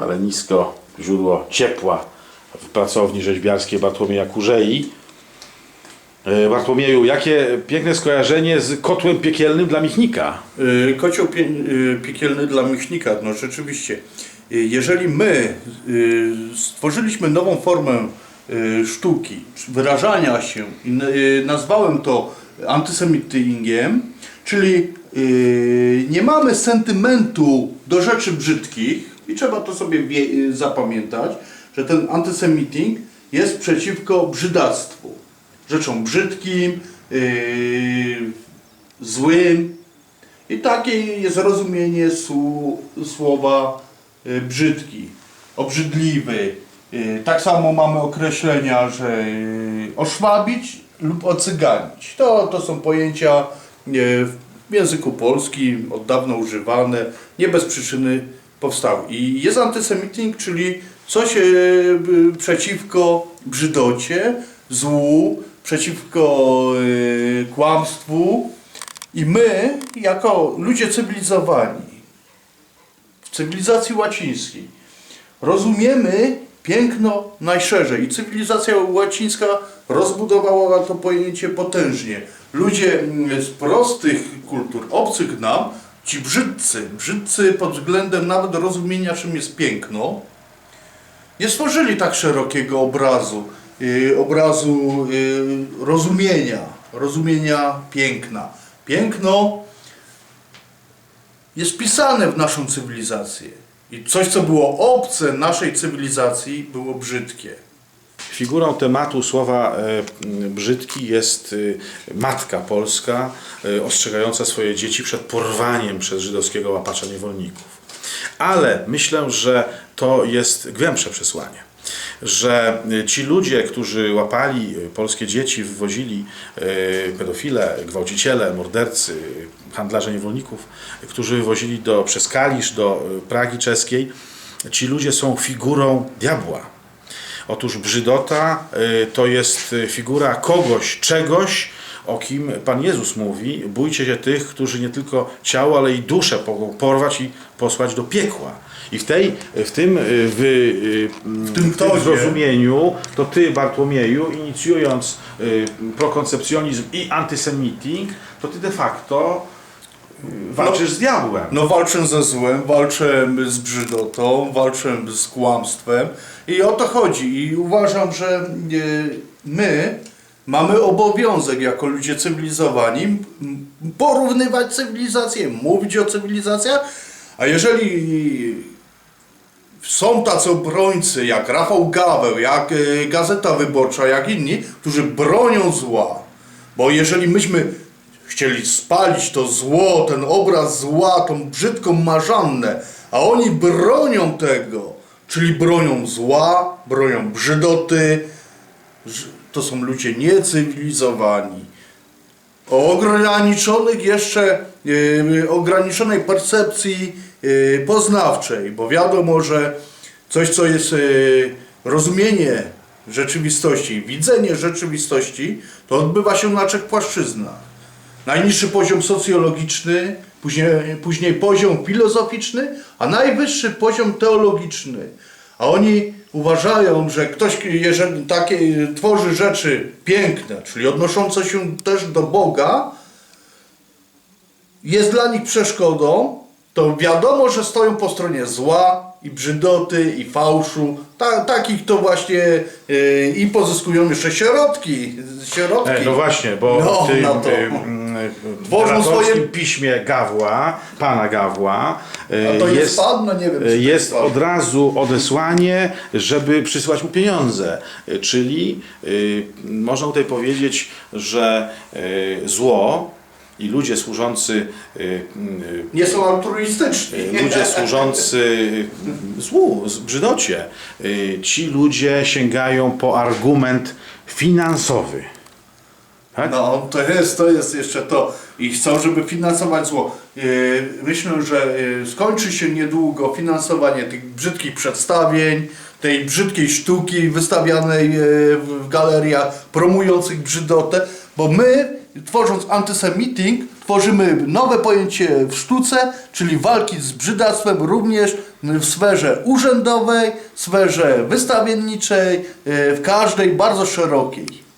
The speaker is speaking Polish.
palenisko, źródło ciepła w pracowni rzeźbiarskiej Bartłomieja Kurzei. E, Bartłomieju, jakie piękne skojarzenie z kotłem piekielnym dla Michnika. Y, Kocioł pie, y, piekielny dla Michnika, no rzeczywiście. Jeżeli my stworzyliśmy nową formę sztuki, wyrażania się nazwałem to antysemityngiem, czyli nie mamy sentymentu do rzeczy brzydkich i trzeba to sobie y, zapamiętać, że ten antysemiting jest przeciwko brzydactwu. Rzeczom brzydkim, y, złym, i takie jest rozumienie słowa y, brzydki, obrzydliwy. Y, Tak samo mamy określenia, że oszwabić lub ocyganić. To, to są pojęcia w języku polskim od dawna używane, nie bez przyczyny powstały. I jest antysemiting, czyli coś y, przeciwko brzydocie, złu, przeciwko y, kłamstwu, i my, jako ludzie cywilizowani, w cywilizacji łacińskiej, rozumiemy piękno najszerzej. I cywilizacja łacińska rozbudowała to pojęcie potężnie. Ludzie mm, z prostych kultur, obcych nam, ci brzydcy, brzydcy pod względem nawet rozumienia, czym jest piękno, nie stworzyli tak szerokiego obrazu, y, obrazu y, rozumienia, rozumienia piękna. Piękno jest pisane w naszą cywilizację. I coś, co było obce naszej cywilizacji, było brzydkie. Figurą tematu słowa e, brzydki jest y, matka polska y, ostrzegająca swoje dzieci przed porwaniem przez żydowskiego łapacza niewolników. Ale myślę, że to jest głębsze przesłanie. Że ci ludzie, którzy łapali polskie dzieci, wywozili pedofile, gwałciciele, mordercy, handlarze niewolników, którzy wywozili do, przez Kalisz do Pragi czeskiej, ci ludzie są figurą diabła. Otóż brzydota y, to jest y, figura kogoś, czegoś, o kim Pan Jezus mówi: bójcie się tych, którzy nie tylko ciało, ale i duszę mogą porwać i posłać do piekła. I w, tej, w tym, y, w, w tym w tym zrozumieniu, to Ty, Bartłomieju, inicjując y, prokoncepcjonizm i antysemiting, to Ty de facto y, walczysz z diabłem. No walczę ze złem, walczę z brzydotą, walczę z kłamstwem i o to chodzi. I uważam, że e, my mamy obowiązek jako ludzie cywilizowani porównywać cywilizację, mówić o cywilizacjach, a jeżeli są tacy obrońcy jak Rafał Gaweł, jak e, Gazeta Wyborcza, jak inni, którzy bronią zła. Bo jeżeli myśmy chcieli spalić to zło, ten obraz zła, tą brzydką marzannę, a oni bronią tego, czyli bronią zła, bronią brzydoty, to są ludzie niecywilizowani. O ograniczonych jeszcze, yy, ograniczonej percepcji yy, poznawczej, bo wiadomo, że coś, co jest yy, rozumienie rzeczywistości, widzenie rzeczywistości, to odbywa się na trzech płaszczyznach. Najniższy poziom socjologiczny, później, później poziom filozoficzny, a najwyższy poziom teologiczny. A oni uważają, że ktoś, jeżeli takie tworzy rzeczy piękne, czyli odnoszące się też do Boga, jest dla nich przeszkodą, to wiadomo, że stoją po stronie zła i brzydoty i fałszu. Ta, takich to właśnie yy, i pozyskują jeszcze środki. środki. E, no właśnie, bo No, w tym no to- literaturskim swoje- piśmie Gawła, pana Gawła, A to jest pan? No nie wiem, e, jest jest od razu odesłanie, żeby przysłać mu pieniądze. Czyli można tutaj powiedzieć, że zło i ludzie służący e, m, Nie są altruistyczni. E, ludzie służący złu, brzydocie, ci ludzie sięgają po argument finansowy. Tak? No, to jest, to jest jeszcze to. I chcą, żeby finansować zło. Myślę, że skończy się niedługo finansowanie tych brzydkich przedstawień, tej brzydkiej sztuki wystawianej w w galeriach, promujących brzydotę, bo my, tworząc antysemiting, tworzymy nowe pojęcie w sztuce, czyli walki z brzydactwem również w sferze urzędowej, sferze wystawienniczej, e, w każdej bardzo szerokiej.